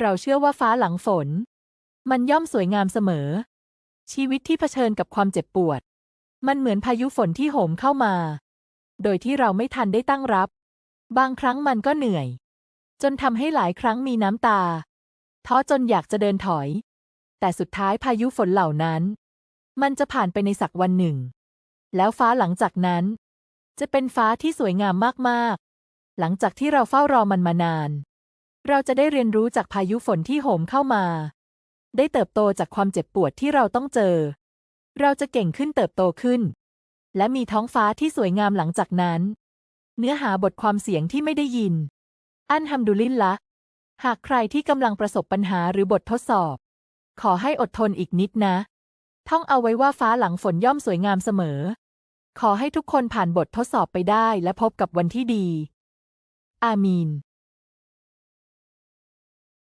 เราเชื่อว่าฟ้าหลังฝน มันย่อมสวยงามเสมอ ชีวิตที่เผชิญกับความเจ็บปวด มันเหมือนพายุฝนที่โหมเข้ามา โดยที่เราไม่ทันได้ตั้งรับ บางครั้งมันก็เหนื่อย จนทำให้หลายครั้งมีน้ำตา ท้อจนอยากจะเดินถอย แต่สุดท้ายพายุฝนเหล่านั้น มันจะผ่านไปในสักวันหนึ่ง แล้วฟ้าหลังจากนั้น จะเป็นฟ้าที่สวยงามมากๆ หลังจากที่เราเฝ้ารอมันมานาน เราจะได้เรียนรู้จากพายุฝนที่โหมเข้ามา ได้เติบโตจากความเจ็บปวดที่เราต้องเจอ เราจะเก่งขึ้นเติบโตขึ้น และมีท้องฟ้าที่สวยงามหลังจากนั้น เนื้อหาบทความเสียงที่ไม่ได้ยิน อันฮัมดุลิลละ หากใครที่กำลังประสบปัญหาหรือบททดสอบ ขอให้อดทนอีกนิดนะ ท่องเอาไว้ว่าฟ้าหลังฝนย่อมสวยงามเสมอ ขอให้ทุกคนผ่านบททดสอบไปได้และพบกับวันที่ดี อามีน